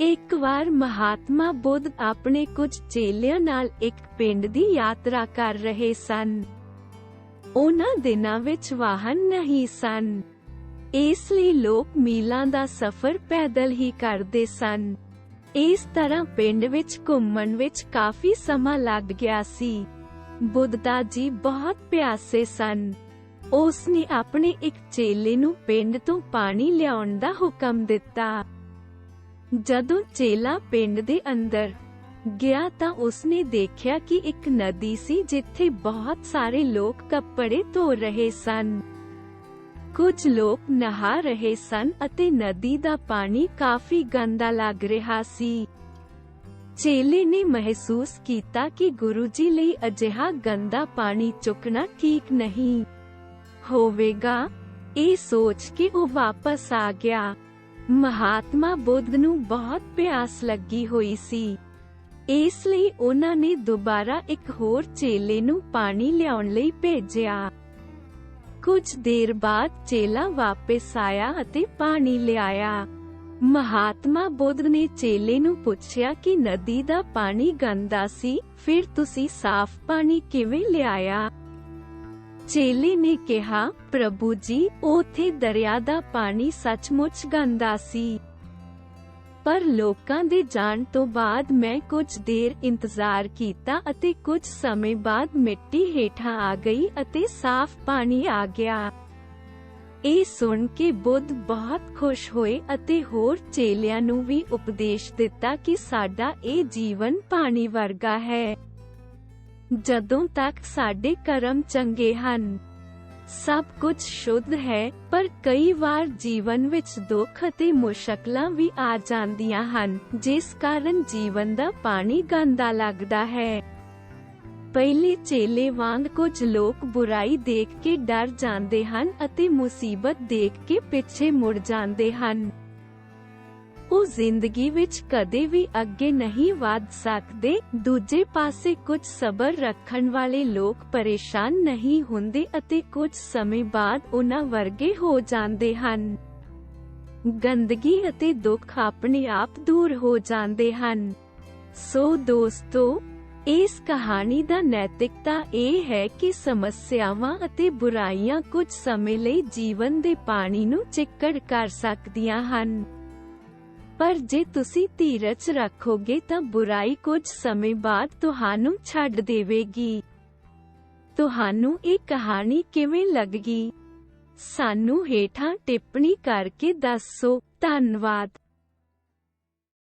ਇੱਕ ਵਾਰ ਮਹਾਤਮਾ ਬੁੱਧ ਆਪਣੇ ਕੁਝ ਚੇਲਿਆਂ ਨਾਲ ਇੱਕ ਪਿੰਡ ਦੀ ਯਾਤਰਾ ਕਰ ਰਹੇ ਸਨ। ਉਹਨਾਂ ਦਿਨਾਂ ਵਿੱਚ ਵਾਹਨ ਨਹੀਂ ਸਨ। ਇਸ ਲਈ ਲੋਕ ਮੀਲਾਂ ਦਾ ਸਫ਼ਰ ਪੈਦਲ ਹੀ ਕਰਦੇ ਸਨ। ਇਸ ਤਰ੍ਹਾਂ ਪਿੰਡ ਵਿੱਚ ਘੁੰਮਣ ਵਿੱਚ ਕਾਫੀ ਸਮਾਂ ਲੱਗ ਗਿਆ ਸੀ। ਬੁੱਧਦਾ ਜੀ ਬਹੁਤ ਪਿਆਸੇ ਸਨ। ਉਸ ਨੇ ਆਪਣੇ ਇੱਕ ਚੇਲੇ ਨੂੰ ਪਿੰਡ ਤੋਂ ਪਾਣੀ ਲਿਆਉਣ ਦਾ ਹੁਕਮ ਦਿੱਤਾ। ਜਦੋਂ ਚੇਲਾ ਪਿੰਡ ਦੇ ਅੰਦਰ ਗਿਆ ਤਾਂ ਉਸਨੇ ਦੇਖਿਆ ਕਿ ਇੱਕ ਨਦੀ ਸੀ ਜਿੱਥੇ ਬਹੁਤ ਸਾਰੇ ਲੋਕ ਕੱਪੜੇ ਧੋ ਰਹੇ ਸਨ। ਕੁਝ ਲੋਕ ਨਹਾ ਰਹੇ ਸਨ ਅਤੇ ਨਦੀ ਦਾ ਪਾਣੀ ਕਾਫੀ ਗੰਦਾ ਲੱਗ ਰਿਹਾ ਸੀ। ਚੇਲੇ ਨੇ ਮਹਿਸੂਸ ਕੀਤਾ ਕਿ ਗੁਰੂ ਜੀ ਲਈ ਅਜਿਹਾ ਗੰਦਾ ਪਾਣੀ ਚੁੱਕਣਾ ਠੀਕ ਨਹੀਂ ਹੋਵੇਗਾ। ਇਹ ਸੋਚ ਕੇ ਉਹ ਵਾਪਸ ਆ ਗਿਆ। ਮਹਾਤਮਾ ਬੁੱਧ ਨੂੰ ਬਹੁਤ ਪਿਆਸ ਲੱਗੀ ਹੋਈ ਸੀ। ਇਸ ਲਈ ਉਹਨਾਂ ਨੇ ਦੁਬਾਰਾ ਇੱਕ ਹੋਰ ਚੇਲੇ ਨੂੰ ਪਾਣੀ ਲਿਆਉਣ ਲਈ ਭੇਜਿਆ। ਕੁਝ ਦੇਰ ਬਾਅਦ ਚੇਲਾ ਵਾਪਸ ਆਇਆ ਅਤੇ ਪਾਣੀ ਲਿਆਇਆ। ਮਹਾਤਮਾ ਬੁੱਧ ਨੇ ਚੇਲੇ ਨੂੰ ਪੁੱਛਿਆ ਕਿ ਨਦੀ ਦਾ ਪਾਣੀ ਗੰਦਾ ਸੀ, ਫਿਰ ਤੁਸੀਂ ਸਾਫ਼ ਪਾਣੀ ਕਿਵੇਂ ਲਿਆਇਆ? ਚੇਲੇ ਨੇ ਕਿਹਾ, ਪ੍ਰਭੂ ਜੀ ਉਥੇ ਦਰਿਆ ਦਾ ਪਾਣੀ ਸੱਚਮੁੱਚ ਗੰਦਾ ਸੀ। ਪਰ ਲੋਕਾਂ ਦੇ ਜਾਣ ਤੋਂ ਬਾਅਦ ਮੈਂ ਕੁਝ ਦੇਰ ਇੰਤਜ਼ਾਰ ਕੀਤਾ ਅਤੇ ਕੁਝ ਸਮੇਂ ਬਾਅਦ ਮਿੱਟੀ ਹੇਠਾਂ ਆ ਗਈ ਅਤੇ ਸਾਫ਼ ਪਾਣੀ ਆ ਗਿਆ। ਇਹ ਸੁਣ ਕੇ ਬੁੱਧ ਬਹੁਤ ਖੁਸ਼ ਹੋਏ ਅਤੇ ਹੋਰ ਚੇਲਿਆਂ ਨੂੰ ਵੀ ਉਪਦੇਸ਼ ਦਿੱਤਾ ਕਿ ਸਾਡਾ ਇਹ ਜੀਵਨ ਪਾਣੀ ਵਰਗਾ ਹੈ। ਜਦੋਂ ਤੱਕ ਸਾਡੇ ਕਰਮ ਚੰਗੇ ਹਨ। ਸਭ ਕੁਝ ਸ਼ੁੱਧ ਹੈ, ਪਰ ਕਈ ਵਾਰ ਜੀਵਨ ਵਿੱਚ ਦੁੱਖ ਅਤੇ ਮੁਸ਼ਕਲਾਂ ਵੀ ਆ ਜਾਂਦੀਆਂ ਹਨ, ਜਿਸ ਕਾਰਨ ਜੀਵਨ ਦਾ ਪਾਣੀ ਗੰਦਾ ਲੱਗਦਾ ਹੈ। ਪਹਿਲੇ ਚੇਲੇ ਵਾਂਗ ਕੁਝ ਲੋਕ ਬੁਰਾਈ ਦੇਖ ਕੇ ਡਰ ਜਾਂਦੇ ਹਨ ਅਤੇ ਮੁਸੀਬਤ ਦੇਖ ਕੇ ਪਿੱਛੇ ਮੁੜ ਜਾਂਦੇ ਹਨ। ਉਹ ਜ਼ਿੰਦਗੀ ਵਿੱਚ ਕਦੇ ਵੀ ਅੱਗੇ ਨਹੀਂ ਵਧ ਸਕਦੇ। ਦੂਜੇ ਪਾਸੇ ਕੁਝ ਸਬਰ ਰੱਖਣ ਵਾਲੇ ਲੋਕ ਪਰੇਸ਼ਾਨ ਨਹੀਂ ਹੁੰਦੇ ਅਤੇ ਕੁਝ ਸਮੇਂ ਬਾਅਦ ਉਹਨਾਂ ਵਰਗੇ ਹੋ ਜਾਂਦੇ ਹਨ। ਗੰਦਗੀ ਅਤੇ ਦੁੱਖ ਆਪਣੇ ਆਪ ਦੂਰ ਹੋ ਜਾਂਦੇ ਹਨ। ਸੋ ਦੋਸਤੋ, ਇਸ ਕਹਾਣੀ ਦਾ ਨੈਤਿਕਤਾ ਇਹ ਹੈ ਕਿ ਸਮੱਸਿਆਵਾਂ ਅਤੇ ਬੁਰਾਈਆਂ ਕੁਝ ਸਮੇਂ ਲਈ ਜੀਵਨ ਦੇ ਪਾਣੀ ਨੂੰ ਚਿੱਕੜ ਕਰ ਸਕਦੀਆਂ ਹਨ। ਪਰ ਜੇ ਤੁਸੀਂ ਧੀਰਜ ਰੱਖੋਗੇ ਤਾਂ ਬੁਰਾਈ ਕੁਝ ਸਮੇਂ ਬਾਅਦ ਤੁਹਾਨੂੰ ਛੱਡ ਦੇਵੇਗੀ। ਤੁਹਾਨੂੰ ਇਹ ਕਹਾਣੀ ਕਿਵੇਂ ਲੱਗੀ ਸਾਨੂੰ ਹੇਠਾਂ ਟਿੱਪਣੀ ਕਰਕੇ ਦੱਸੋ। ਧੰਨਵਾਦ।